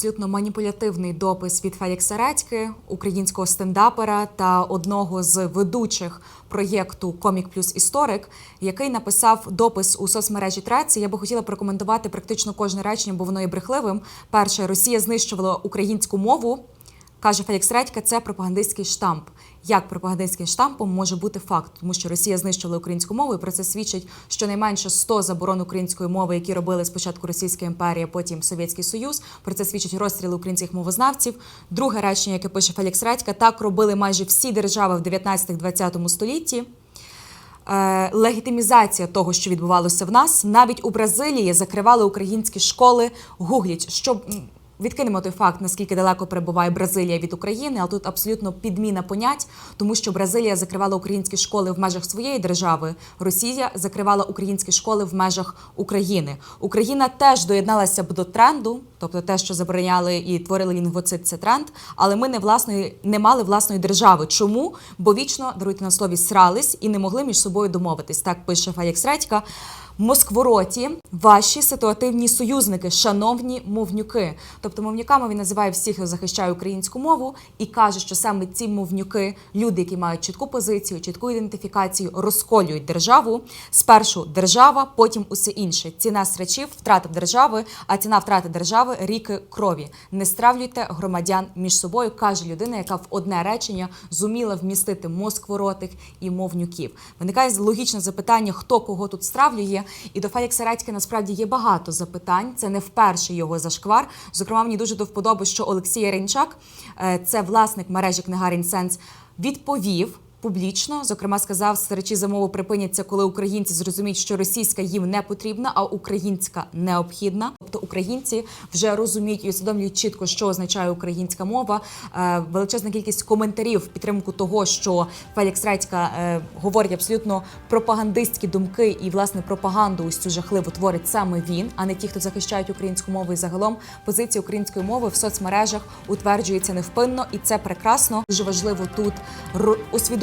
Абсолютно маніпулятивний допис від Фелікса Редьки, українського стендапера та одного з ведучих проєкту Комік плюс історик, який написав допис у соцмережі Треці. Я би хотіла прокоментувати практично кожне речення, бо воно є брехливим. Перше, Росія знищувала українську мову. Каже Фелікс Редька, це пропагандистський штамп. Як пропагандистським штампом може бути факт, тому що Росія знищила українську мову, і про це свідчить щонайменше 100 заборон української мови, які робили спочатку Російська імперія, потім Совєтський Союз. Про це свідчать розстріли українських мовознавців. Друге речення, яке пише Фелікс Редька, так робили майже всі держави в 19-20 столітті. Е, легітимізація того, що відбувалося в нас, навіть у Бразилії закривали українські школи. Гугліть, щоб відкинемо той факт, наскільки далеко перебуває Бразилія від України, але тут абсолютно підміна понять, тому що Бразилія закривала українські школи в межах своєї держави. Росія закривала українські школи в межах України. Україна теж доєдналася б до тренду, тобто те, що забороняли і творили лінгвоцид, це тренд. Але ми не власної не мали власної держави. Чому? Бо вічно даруйте на слові срались і не могли між собою домовитись. Так пише Фелікс Редька. Москвороті ваші ситуативні союзники, шановні мовнюки. Тобто мовнюками він називає всіх, хто захищає українську мову, і каже, що саме ці мовнюки, люди, які мають чітку позицію, чітку ідентифікацію, розколюють державу. Спершу держава, потім усе інше. Ціна срачів, втрата держави, а ціна втрати держави ріки крові. Не стравлюйте громадян між собою, каже людина, яка в одне речення зуміла вмістити москворотих і мовнюків. Виникає логічне запитання, хто кого тут стравлює. І до Фелікса Редьки насправді є багато запитань. Це не вперше його зашквар. Зокрема, мені дуже до вподоби, що Олексій Яринчак, е, це власник мережі книгарень Сенс, відповів. Публічно, зокрема, сказав, старичі за мову припиняться, коли українці зрозуміють, що російська їм не потрібна, а українська необхідна. Тобто українці вже розуміють і усвідомлюють чітко, що означає українська мова. Е, величезна кількість коментарів в підтримку того, що Фелікс Редька е, говорить абсолютно пропагандистські думки і власне пропаганду ось цю жахливу творить саме він, а не ті, хто захищають українську мову. І загалом позиція української мови в соцмережах утверджується невпинно, і це прекрасно. Дуже важливо тут ро-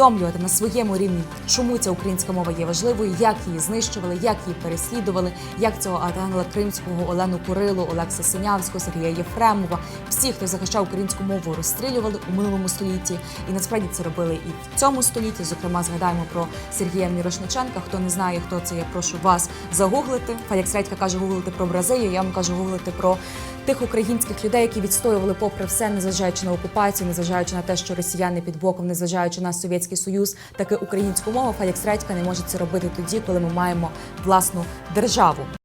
усвідомлювати на своєму рівні, чому ця українська мова є важливою, як її знищували, як її переслідували, як цього Ангела Кримського, Олену Курилу, Олекса Синявського, Сергія Єфремова. Всі, хто захищав українську мову, розстрілювали у минулому столітті, і насправді це робили і в цьому столітті. Зокрема, згадаємо про Сергія Мірошниченка. Хто не знає, хто це, я прошу вас загуглити. Фалік Средька каже гуглити про Бразилію. Я вам кажу гуглити про тих українських людей, які відстоювали попри все, незважаючи на окупацію, незважаючи на те, що росіяни під боком, незважаючи на совєтський союз, таки українську мову. Фелікс Средька не може це робити тоді, коли ми маємо власну державу.